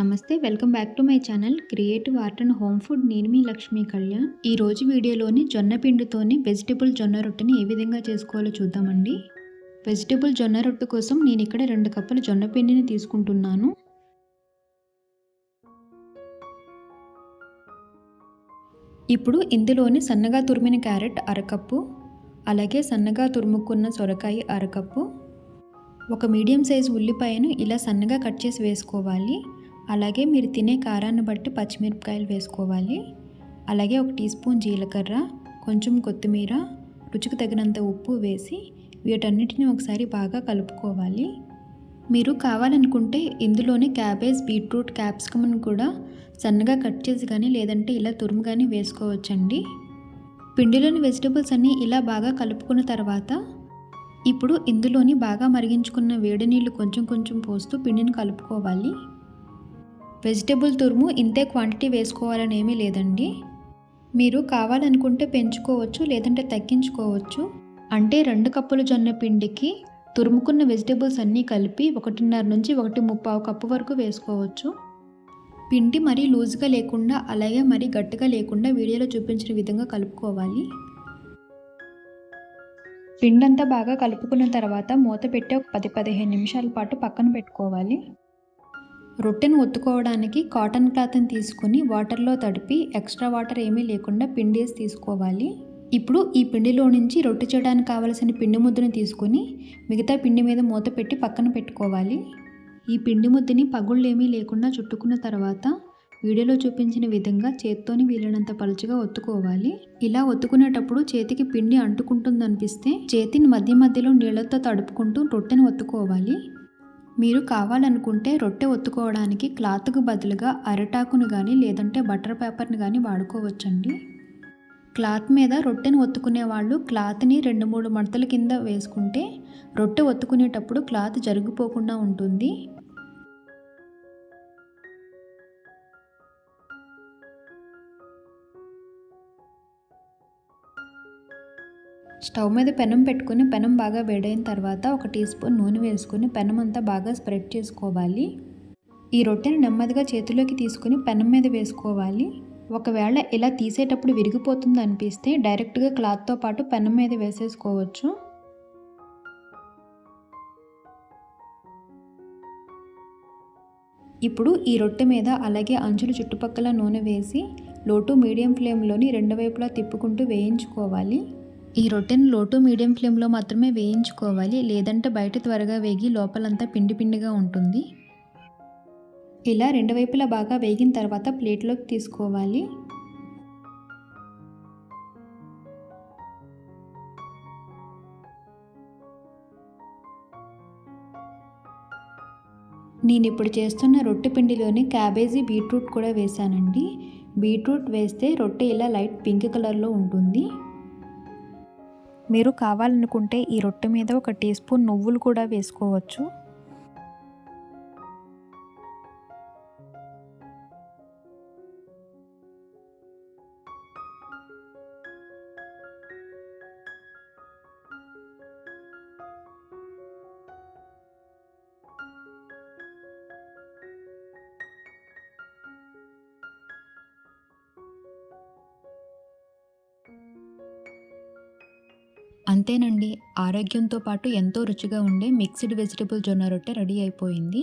నమస్తే welcome back to my channel creative art and home food. నేను మీ లక్ష్మీ కళ్యాణ్. ఈ రోజు వీడియోలోని జొన్న పిండితోని వెజిటబుల్ జొన్న రొట్టెని ఏ విధంగా చేసుకోవాలో చూద్దామండి. వెజిటబుల్ జొన్న రొట్టె కోసం నేను ఇక్కడ రెండు కప్పుల జొన్న పిండిని తీసుకుంటున్నాను. ఇప్పుడు ఇందులోని సన్నగా తురిమిన క్యారెట్ అరకప్పు అలాగే సన్నగా తురుముకున్న సొరకాయ అరకప్పు ఒక మీడియం సైజు ఉల్లిపాయను ఇలా సన్నగా కట్ చేసి వేసుకోవాలి. అలాగే మీరు తినే కారాన్ని బట్టి పచ్చిమిరపకాయలు వేసుకోవాలి. అలాగే ఒక టీ స్పూన్ జీలకర్ర కొంచెం కొత్తిమీర రుచికి తగినంత ఉప్పు వేసి వీటన్నిటిని ఒకసారి బాగా కలుపుకోవాలి. మీరు కావాలనుకుంటే ఇందులోనే క్యాబేజ్ బీట్రూట్ క్యాప్సికమ్ని కూడా సన్నగా కట్ చేసి కానీ లేదంటే ఇలా తురుము కానీ వేసుకోవచ్చండి. పిండిలోని వెజిటబుల్స్ అన్నీ ఇలా బాగా కలుపుకున్న తర్వాత ఇప్పుడు ఇందులోని బాగా మరిగించుకున్న వేడి నీళ్ళు కొంచెం కొంచెం పోస్తూ పిండిని కలుపుకోవాలి. వెజిటబుల్ తురుము ఇంతే క్వాంటిటీ వేసుకోవాలని ఏమీ లేదండి. మీరు కావాలనుకుంటే పెంచుకోవచ్చు లేదంటే తగ్గించుకోవచ్చు. అంటే రెండు కప్పుల జొన్న పిండికి తురుముకున్న వెజిటబుల్స్ అన్నీ కలిపి ఒకటిన్నర నుంచి ఒకటి ముప్పావు కప్పు వరకు వేసుకోవచ్చు. పిండి మరీ లూజ్గా లేకుండా అలాగే మరీ గట్టిగా లేకుండా వీడియోలో చూపించిన విధంగా కలుపుకోవాలి. పిండంతా బాగా కలుపుకున్న తర్వాత మూత పెట్టి ఒక పది పదిహేను నిమిషాల పాటు పక్కన పెట్టుకోవాలి. రొట్టెను ఒత్తుకోవడానికి కాటన్ క్లాత్ని తీసుకుని వాటర్లో తడిపి ఎక్స్ట్రా వాటర్ ఏమీ లేకుండా పిండేసి తీసుకోవాలి. ఇప్పుడు ఈ పిండిలో నుంచి రొట్టె చేయడానికి కావలసిన పిండి ముద్దను తీసుకుని మిగతా పిండి మీద మూత పెట్టి పక్కన పెట్టుకోవాలి. ఈ పిండి ముద్దని పగుళ్ళు ఏమీ లేకుండా చుట్టుకున్న తర్వాత వీడియోలో చూపించిన విధంగా చేత్తోని వీలైనంత పలుచగా ఒత్తుకోవాలి. ఇలా ఒత్తుకునేటప్పుడు చేతికి పిండి అంటుకుంటుందనిపిస్తే చేతిని మధ్య మధ్యలో నీళ్ళతో తడుపుకుంటూ రొట్టెను ఒత్తుకోవాలి. మీరు కావాలనుకుంటే రొట్టె ఒత్తుకోవడానికి క్లాత్కు బదులుగా అరటాకును కానీ లేదంటే బటర్ పేపర్ని కానీ వాడుకోవచ్చండి. క్లాత్ మీద రొట్టెను ఒత్తుకునే వాళ్ళు క్లాత్ని రెండు మూడు మడతల కింద వేసుకుంటే రొట్టె ఒత్తుకునేటప్పుడు క్లాత్ జరిగిపోకుండా ఉంటుంది. స్టవ్ మీద పెనం పెట్టుకుని పెనం బాగా వేడైన తర్వాత ఒక టీ స్పూన్ నూనె వేసుకుని పెనం అంతా బాగా స్ప్రెడ్ చేసుకోవాలి. ఈ రొట్టెని నెమ్మదిగా చేతిలోకి తీసుకుని పెనం మీద వేసుకోవాలి. ఒకవేళ ఇలా తీసేటప్పుడు విరిగిపోతుంది అనిపిస్తే డైరెక్ట్గా క్లాత్తో పాటు పెనం మీద వేసేసుకోవచ్చు. ఇప్పుడు ఈ రొట్టె మీద అలాగే అంచులు చుట్టుపక్కల నూనె వేసి లోటు మీడియం ఫ్లేమ్లోని రెండు వైపులా తిప్పుకుంటూ వేయించుకోవాలి. ఈ రొట్టెను లోటు మీడియం ఫ్లేమ్లో మాత్రమే వేయించుకోవాలి. లేదంటే బయట త్వరగా వేగి లోపలంతా పిండి పిండిగా ఉంటుంది. ఇలా రెండు వైపులా బాగా వేగిన తర్వాత ప్లేట్లోకి తీసుకోవాలి. నేను ఇప్పుడు చేస్తున్న రొట్టె పిండిలోని క్యాబేజీ బీట్రూట్ కూడా వేసానండి బీట్రూట్ వేస్తే రొట్టె ఇలా లైట్ పింక్ కలర్లో ఉంటుంది. మీరు కావాలనుకుంటే ఈ రొట్టె మీద ఒక టీ స్పూన్ నువ్వులు కూడా వేసుకోవచ్చు. అంతేనండి. ఆరోగ్యంతో పాటు ఎంతో రుచిగా ఉండే మిక్స్డ్ వెజిటబుల్ జొన్న రొట్టె రెడీ అయిపోయింది.